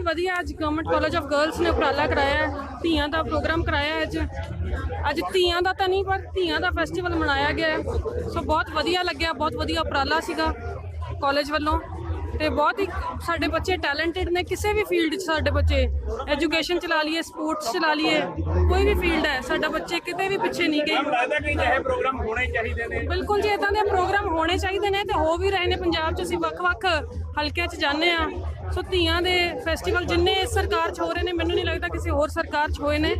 ਅੱਜ government college of girls ਨੇ ਉਪਰਾਲਾ ਕਰਾਇਆ ਹੈ ਧੀਆਂ ਦਾ ਪ੍ਰੋਗਰਾਮ ਕਰਾਇਆ ਹੈ ਅੱਜ। ਅੱਜ ਧੀਆਂ ਦਾ ਤਾਂ ਨਹੀਂ ਪਰ ਧੀਆਂ ਦਾ ਫੈਸਟੀਵਲ ਮਨਾਇਆ ਗਿਆ ਹੈ। ਸੋ ਬਹੁਤ ਵਧੀਆ ਲੱਗਿਆ ਬਹੁਤ ਵਧੀਆ ਉਪਰਾਲਾ ਸੀਗਾ ਕਾਲਜ ਵੱਲੋਂ। ਤੇ ਬਹੁਤ ਹੀ ਸਾਡੇ ਬੱਚੇ ਟੈਲੈਂਟਡ ਨੇ ਕਿਸੇ ਵੀ ਫੀਲਡ 'ਚ ਸਾਡੇ ਬੱਚੇ ਐਜੂਕੇਸ਼ਨ ਚਲਾ ਲਈਏ ਸਪੋਰਟਸ ਚਲਾ ਲਈਏ ਕੋਈ ਵੀ ਫੀਲਡ ਹੈ ਸਾਡਾ ਬੱਚੇ ਕਿਤੇ ਵੀ ਪਿੱਛੇ ਨਹੀਂ ਗਏ। ਲੱਗਦਾ ਕਿ ਇਹ ਪ੍ਰੋਗਰਾਮ ਹੋਣੇ ਚਾਹੀਦੇ ਨੇ। ਬਿਲਕੁਲ ਜੀ ਇਦਾਂ ਦੇ ਪ੍ਰੋਗਰਾਮ ਹੋਣੇ ਚਾਹੀਦੇ ਨੇ ਤੇ ਹੋ ਵੀ ਰਹੇ ਨੇ। ਪੰਜਾਬ 'ਚ ਅਸੀਂ ਵੱਖ-ਵੱਖ ਹਲਕਿਆਂ 'ਚ ਜਾਂਦੇ ਆ ਸੋ ਧੀਆਂ ਦੇ ਫੈਸਟੀਵਲ ਜਿੰਨੇ ਇਸ ਸਰਕਾਰ 'ਚ ਹੋ ਰਹੇ ਨੇ, ਮੈਨੂੰ ਨਹੀਂ ਲੱਗਦਾ ਕਿਸੇ ਹੋਰ ਸਰਕਾਰ 'ਚ ਹੋਏ ਨੇ।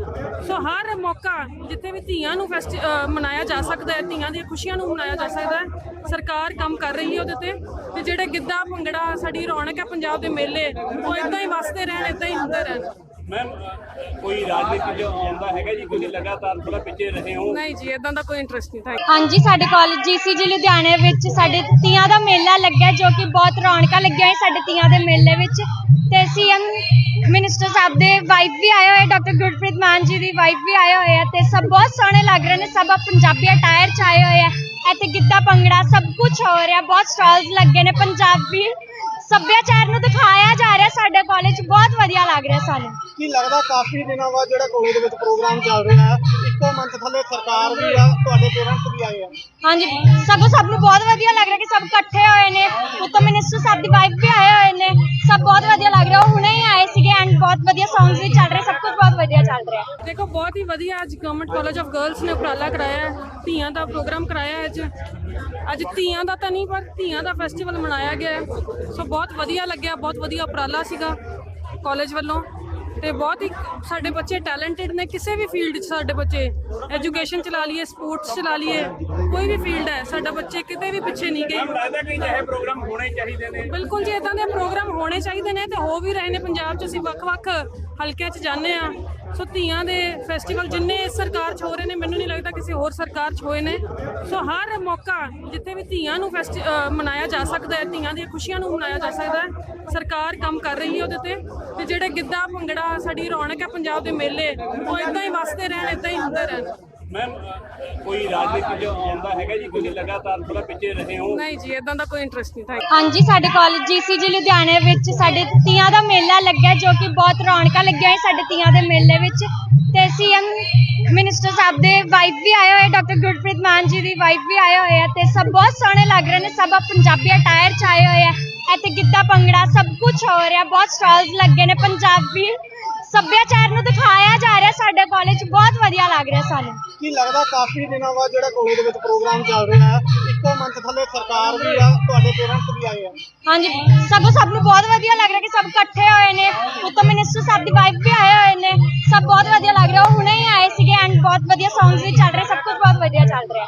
ਸੋ ਹਰ ਮੌਕਾ ਜਿੱਥੇ ਵੀ ਧੀਆਂ ਨੂੰ ਫੈਸਟੀ ਮਨਾਇਆ ਜਾ ਸਕਦਾ ਹੈ, ਧੀਆਂ ਦੀਆਂ ਖੁਸ਼ੀਆਂ ਨੂੰ ਮਨਾਇਆ ਜਾ ਸਕਦਾ ਹੈ, ਸਰਕਾਰ ਕੰਮ ਕਰ ਰਹੀ ਹੈ ਉਹਦੇ ਤੇ। ਤੇ ਜਿਹੜੇ ਗਿੱਧਾ ਭੰਗੜਾ ਸਾਡੀ ਰੌਣਕ ਹੈ, ਪੰਜਾਬ ਦੇ ਮੇਲੇ, ਉਹ ਇਦਾਂ ਹੀ ਵਸਦੇ ਰਹਿਣ ਇਦਾਂ ਹੀ ਹੁੰਦੇ ਰਹਿਣ। ਮੈਮ ਕੋਈ ਰਾਜਨੀਤੀ ਜੋ ਆਉਂਦਾ ਹੈਗਾ ਜੀ? ਤੁਸੀਂ ਲਗਾਤਾਰ ਥੋੜਾ ਪਿੱਛੇ ਰਹੇ ਹੋ। ਨਹੀਂ ਜੀ ਇਦਾਂ ਦਾ ਕੋਈ ਇੰਟਰਸਟ ਨਹੀਂ ਥੈਂਕ ਹਾਂਜੀ ਸਾਡੇ ਕਾਲਜ ਜੀਸੀਜੀ ਲੁਧਿਆਣੇ ਵਿੱਚ ਸਾਡੇ ਤੀਆਂ ਦਾ ਮੇਲਾ ਲੱਗਿਆ ਜੋ ਕਿ ਬਹੁਤ ਰੌਣਕਾਂ ਲੱਗੀਆਂ ਹੋਈਆਂ ਸਾਡੇ ਤੀਆਂ ਦੇ ਮੇਲੇ ਵਿੱਚ। ਤੇ ਸੀਐਮ ਮਿਨਿਸਟਰ ਸਾਹਿਬ ਦੇ ਵਾਈਫ ਵੀ ਆਏ ਹੋਏ ਡਾਕਟਰ ਗੁਰਪ੍ਰੀਤ ਮਾਨ ਜੀ ਦੀ ਵਾਈਫ ਵੀ ਆਏ ਹੋਏ ਆ ਤੇ ਸਭ ਬਹੁਤ ਸੋਹਣੇ ਲੱਗ ਰਹੇ ਨੇ ਸਭ ਪੰਜਾਬੀ ਅਟਾਇਰ ਚ ਆਏ ਹੋਏ ਆ। ਇੱਥੇ ਗਿੱਧਾ ਭੰਗੜਾ ਸਭ ਕੁਝ ਹੋ ਰਿਹਾ ਬਹੁਤ ਸਟਾਲਸ ਲੱਗੇ ਨੇ ਪੰਜਾਬੀ ਸੱਭਿਆਚਾਰ ਨੂੰ ਦਿਖਾਇਆ ਜਾ ਰਿਹਾ ਸਾਡੇ ਕਾਲਜ ਬਹੁਤ ਵਧੀਆ ਲੱਗ ਰਿਹਾ ਸਾਨੂੰ। ਕੀ ਲੱਗਦਾ ਕਾਫੀ ਦਿਨਾਂ ਬਾਅਦ ਜਿਹੜਾ ਕਾਲਜ ਦੇ ਵਿੱਚ ਪ੍ਰੋਗਰਾਮ ਚੱਲ ਰਿਹਾ ਹੈ ਇੱਕੋ ਮੰਥ ਥੱਲੇ ਸਰਕਾਰ ਵੀ ਆ ਤੁਹਾਡੇ ਪੇਰੈਂਟਸ ਵੀ ਆਏ ਆ? ਹਾਂਜੀ ਸਗੋਂ ਸਭ ਨੂੰ ਬਹੁਤ ਵਧੀਆ ਲੱਗ ਰਿਹਾ ਕਿ ਸਭ ਇਕੱਠੇ ਹੋਏ ਨੇ। ਉੱਤੋਂ ਮਿਨਿਸਟਰ ਸਾਹਿਬ ਦੀ ਵਾਈਫ ਵੀ ਆਏ ਹੋਏ ਨੇ। ਸਭ ਬਹੁਤ ਵਧੀਆ ਲੱਗ ਰਿਹਾ। ਉਹ ਹੁਣੇ ਹੀ ਆਏ ਸੀਗੇ ਐਂਡ ਬਹੁਤ ਵਧੀਆ ਸੌਂਗਸ ਵੀ ਚੱਲ ਰਹੇ ਸਭ ਕੁਝ ਬਹੁਤ ਵਧੀਆ ਚੱਲ ਰਿਹਾ। ਦੇਖੋ ਬਹੁਤ ਹੀ ਵਧੀਆ ਅੱਜ ਗਵਰਨਮੈਂਟ ਕਾਲਜ ਆਫ ਗਰਲਸ ਨੇ ਉਪਰਾਲਾ ਕਰਾਇਆ ਹੈ। ਧੀਆਂ ਦਾ ਪ੍ਰੋਗਰਾਮ ਕਰਾਇਆ ਹੈ ਅੱਜ। ਅੱਜ ਧੀਆਂ ਦਾ ਤਾਂ ਨਹੀਂ ਪਰ ਧੀਆਂ ਦਾ ਫੈਸਟੀਵਲ ਮਨਾਇਆ ਗਿਆ ਹੈ। ਸੋ ਬਹੁਤ ਵਧੀਆ ਲੱਗਿਆ ਬਹੁਤ ਵਧੀਆ ਉਪਰਾਲਾ ਸੀਗਾ। ਕਾਲਜ ਵੱਲੋਂ ਤੇ ਬਹੁਤ ਹੀ ਸਾਡੇ ਬੱਚੇ ਟੈਲੈਂਟਡ ਨੇ ਕਿਸੇ ਵੀ ਫੀਲਡ 'ਚ ਸਾਡੇ ਬੱਚੇ ਐਜੂਕੇਸ਼ਨ ਚਲਾ ਲਈਏ ਸਪੋਰਟਸ ਚਲਾ ਲਈਏ ਕੋਈ ਵੀ ਫੀਲਡ ਹੈ ਸਾਡਾ ਬੱਚੇ ਕਿਤੇ ਵੀ ਪਿੱਛੇ ਨਹੀਂ ਗਏ। ਮੈਮ ਲੱਗਦਾ ਕਿ ਇਹ ਪ੍ਰੋਗਰਾਮ ਹੋਣੇ ਚਾਹੀਦੇ ਨੇ? ਬਿਲਕੁਲ ਜੀ ਇਦਾਂ ਦੇ ਪ੍ਰੋਗਰਾਮ ਹੋਣੇ ਚਾਹੀਦੇ ਨੇ ਤੇ ਹੋ ਵੀ ਰਹੇ ਨੇ। ਪੰਜਾਬ 'ਚ ਅਸੀਂ ਵੱਖ-ਵੱਖ ਹਲਕਿਆਂ 'ਚ ਜਾਂਦੇ ਆ ਸੋ ਧੀਆਂ ਦੇ ਫੈਸਟੀਵਲ ਜਿੰਨੇ ਇਸ ਸਰਕਾਰ 'ਚ ਹੋ ਰਹੇ ਨੇ, ਮੈਨੂੰ ਨਹੀਂ ਲੱਗਦਾ ਕਿਸੇ ਹੋਰ ਸਰਕਾਰ 'ਚ ਹੋਏ ਨੇ। ਸੋ ਹਰ ਮੌਕਾ ਜਿੱਥੇ ਵੀ ਧੀਆਂ ਨੂੰ ਫੈਸਟੀ ਮਨਾਇਆ ਜਾ ਸਕਦਾ ਹੈ, ਧੀਆਂ ਦੀਆਂ ਖੁਸ਼ੀਆਂ ਨੂੰ ਮਨਾਇਆ ਜਾ ਸਕਦਾ ਹੈ, ਸਰਕਾਰ ਕੰਮ ਕਰ ਰਹੀ ਹੈ ਉਹਦੇ ਤੇ। ਤੇ ਜਿਹੜੇ ਗਿੱਧਾ ਭੰਗੜਾ ਸਾਡੀ ਰੌਣਕ ਹੈ ਪੰਜਾਬ ਦੇ ਮੇਲੇ, ਉਹ ਇਦਾਂ ਹੀ ਵਸਦੇ ਰਹਿਣ, ਇਦਾਂ ਹੀ ਹੁੰਦੇ ਰਹਿਣ। ਮੈਮ ਕੋਈ ਰਾਜਨੀਤੀ ਜੋ ਆਉਂਦਾ ਹੈਗਾ ਜੀ? ਤੁਸੀਂ ਲਗਾਤਾਰ ਥੋੜਾ ਪਿੱਛੇ ਰਹੇ ਹੋ। ਨਹੀਂ ਜੀ ਇਦਾਂ ਦਾ ਕੋਈ ਇੰਟਰਸਟ ਨਹੀਂ ਥੈਂਕ ਹਾਂਜੀ ਸਾਡੇ ਕਾਲਜ ਜੀਸੀਜੀ ਲੁਧਿਆਣੇ ਵਿੱਚ। ਸਾਡੇ ਤੀਆਂ ਦਾ ਮੇਲਾ ਲੱਗਿਆ ਜੋ ਕਿ ਬਹੁਤ ਰੌਣਕਾਂ ਲੱਗੀਆਂ ਹੋਈਆਂ ਸਾਡੇ ਤੀਆਂ ਦੇ ਮੇਲੇ ਵਿੱਚ। ਤੇ ਸੀਐਮ ਮਿਨਿਸਟਰ ਸਾਹਿਬ ਦੇ ਵਾਈਫ ਵੀ ਆਏ ਹੋਏ ਡਾਕਟਰ ਗੁਰਪ੍ਰੀਤ ਮਾਨ ਜੀ ਦੀ ਵਾਈਫ ਵੀ ਆਏ ਹੋਏ ਆ ਤੇ ਸਭ ਬਹੁਤ ਸੋਹਣੇ ਲੱਗ ਰਹੇ ਨੇ। ਸਭ ਪੰਜਾਬੀ ਅਟਾਇਰ ਚ ਆਏ ਹੋਏ ਆ। ਇੱਥੇ ਗਿੱਧਾ ਭੰਗੜਾ ਸਭ ਕੁਝ ਹੋ ਰਿਹਾ ਬਹੁਤ ਸਟਾਲਸ ਲੱਗੇ ਨੇ ਪੰਜਾਬੀ ਸੱਭਿਆਚਾਰ ਨੂੰ ਦਿਖਾਇਆ ਜਾ ਰਿਹਾ ਸਾਡਾ ਕਾਲਜ ਬਹੁਤ ਵਧੀਆ ਲੱਗ ਰਿਹਾ ਸਾਨੂੰ। ਕੀ ਲੱਗਦਾ ਕਾਫੀ ਦਿਨਾਂ ਬਾਅਦ ਜਿਹੜਾ ਕਾਲਜ ਦੇ ਵਿੱਚ ਪ੍ਰੋਗਰਾਮ ਚੱਲ ਰਿਹਾ ਹੈ ਇੱਕੋ ਮੰਥ ਥੱਲੇ ਸਰਕਾਰ ਵੀ ਆ ਤੁਹਾਡੇ ਪੇਰੈਂਟਸ ਵੀ ਆਏ ਆ? ਹਾਂਜੀ ਸਭ ਸਭ ਨੂੰ ਬਹੁਤ ਵਧੀਆ ਲੱਗ ਰਿਹਾ ਕਿ ਸਭ ਇਕੱਠੇ ਹੋਏ ਨੇ। ਉੱਤੋਂ ਮਿਨਿਸਟਰ ਸਾਹਿਬ ਦੀ ਵਾਈਫ ਵੀ ਆਏ ਹੋਏ ਨੇ। ਸਭ ਬਹੁਤ ਵਧੀਆ ਲੱਗ ਰਿਹਾ ਉਹ ਹੁਣੇ ਹੀ ਆਏ ਸੀਗੇ ਐਂਡ ਬਹੁਤ ਵਧੀਆ ਸੌਂਗਸ ਵੀ ਚੱਲ ਰਹੇ ਸਭ ਕੁਝ ਬਹੁਤ ਵਧੀਆ ਚੱਲ ਰਿਹਾ।